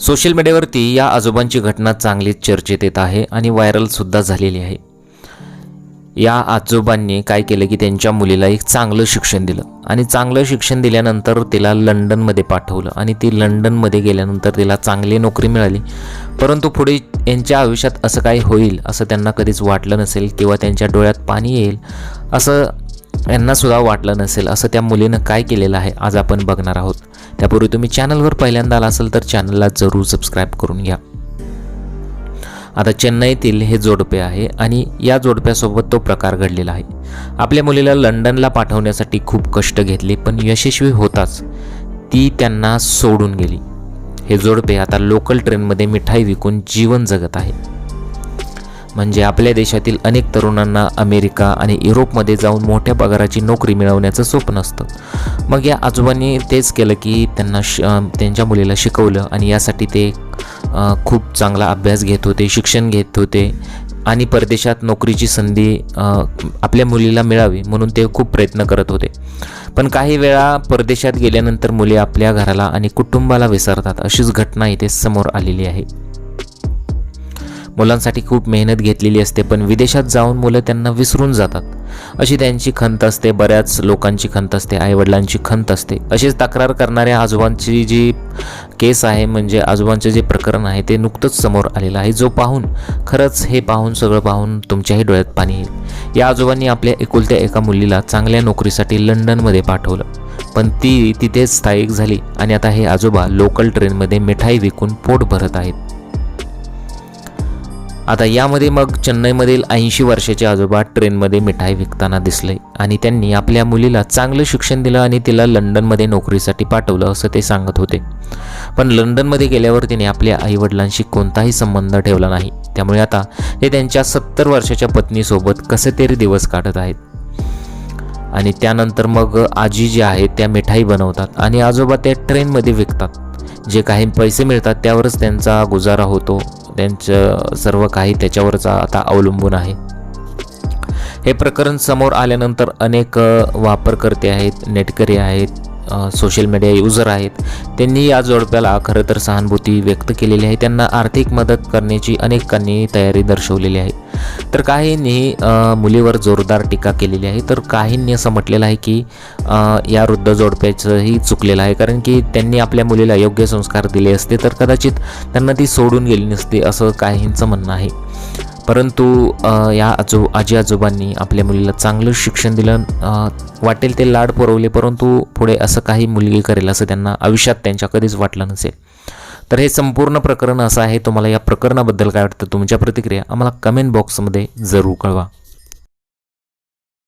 Social मीडियावरती या आजोबांची घटना चांगलीच चर्चेत येत आहे आणि व्हायरलसुद्धा झालेली आहे. या आजोबांनी काय केलं की त्यांच्या मुलीला एक चांगलं शिक्षण दिलं आणि चांगलं शिक्षण दिल्यानंतर तिला लंडनमध्ये पाठवलं आणि ती लंडनमध्ये गेल्यानंतर तिला चांगली नोकरी मिळाली. परंतु पुढे यांच्या आयुष्यात असं काही होईल असं त्यांना कधीच वाटलं नसेल किंवा त्यांच्या डोळ्यात पाणी येईल असं यांनासुद्धा वाटलं नसेल असं त्या मुलीनं काय केलेलं आहे आज आपण बघणार आहोत. त्यापूर्वी तुम्ही चॅनलवर पहिल्यांदा आला असेल तर चॅनलला जरूर सबस्क्राईब करून घ्या. आता चेन्नईतील हे जोडपे आहे आणि या जोडप्यासोबत तो प्रकार घडलेला आहे. आपल्या मुलीला लंडनला पाठवण्यासाठी खूप कष्ट घेतले पण यशस्वी होताच. ती त्यांना सोडून गेली. हे जोडपे आता लोकल ट्रेनमध्ये मिठाई विकून जीवन जगत आहे म्हणजे आपल्या देशातील अनेक तरुणांना अमेरिका आणि युरोपमध्ये जाऊन मोठ्या पगाराची नोकरी मिळवण्याचं स्वप्न असतं. मग या आजोबांनी तेच केलं की त्यांना श त्यांच्या मुलीला शिकवलं आणि यासाठी ते खूप चांगला अभ्यास घेत होते शिक्षण घेत होते आणि परदेशात नोकरीची संधी आपल्या मुलीला मिळावी म्हणून ते खूप प्रयत्न करत होते. पण काही वेळा परदेशात गेल्यानंतर मुली आपल्या घराला आणि कुटुंबाला विसरतात अशीच घटना इथे समोर आलेली आहे. मुलांसाठी खूप मेहनत घेतलेली असते पण विदेशात जाऊन मुलं त्यांना विसरून जातात. अशी त्यांची खंत असते बऱ्याच लोकांची खंत असते आईवडिलांची खंत असते. अशीच तक्रार करणाऱ्या आजोबांची जी केस आहे म्हणजे आजोबांचे जे प्रकरण आहे ते नुकतंच समोर आलेलं आहे. जो पाहून खरंच हे पाहून सगळं पाहून तुमच्याही डोळ्यात पाणी येईल. या आजोबांनी आपल्या एकुलत्या एका मुलीला चांगल्या नोकरीसाठी लंडनमध्ये पाठवलं. पण ती तिथेच स्थायिक झाली आणि आता हे आजोबा लोकल ट्रेनमध्ये मिठाई विकून पोट भरत आहेत. आता यामध्ये मग चेन्नईमधील ऐंशी वर्षाचे आजोबा ट्रेनमध्ये मिठाई विकताना दिसले आणि त्यांनी आपल्या मुलीला चांगलं शिक्षण दिलं आणि तिला लंडनमध्ये नोकरीसाठी पाठवलं असं ते सांगत होते. पण लंडनमध्ये गेल्यावर तिने आपल्या आईवडिलांशी कोणताही संबंध ठेवला नाही. त्यामुळे आता ते त्यांच्या सत्तर वर्षाच्या पत्नीसोबत कसे तरी दिवस काढत आहेत. आणि त्यानंतर मग आजी जी आहेत त्या मिठाई बनवतात आणि आजोबा त्या ट्रेनमध्ये विकतात. जे काही पैसे मिळतात त्यावरच त्यांचा गुजारा होतो. त्यांचं सर्व काही त्याच्यावरच आता अवलंबून आहे. हे प्रकरण समोर आल्यानंतर अनेक वापरकर्ते आहेत नेटकरी आहेत सोशल मीडिया युजर आहेत. त्यांनी या जोडप्याला खरं तर सहानुभूती व्यक्त केलेली आहे. त्यांना आर्थिक मदत करण्याची अनेकांनी तयारी दर्शवलेली आहे. तर काहींनी मुलीवर जोरदार टीका केलेली आहे. तर काहींनी असं म्हटलेलं आहे की या वृद्ध जोडप्याचंही चुकलेलं आहे. कारण की त्यांनी आपल्या मुलीला योग्य संस्कार दिले असते तर कदाचित त्यांना ती सोडून गेली नसते असं काहींचं म्हणणं आहे. परंतु या आजो आजी आजोबांनी आपल्या मुलीला चांगलं शिक्षण दिलं. वाटेल ते लाड पुरवले परंतु पुढे असं काही मुलगी करेल असं त्यांना आयुष्यात त्यांच्या कधीच वाटलं नसेल. तर हे संपूर्ण प्रकरण असं आहे. तुम्हाला या प्रकरणाबद्दल काय वाटतं? तुमच्या प्रतिक्रिया आम्हाला कमेंट बॉक्समध्ये जरूर कळवा.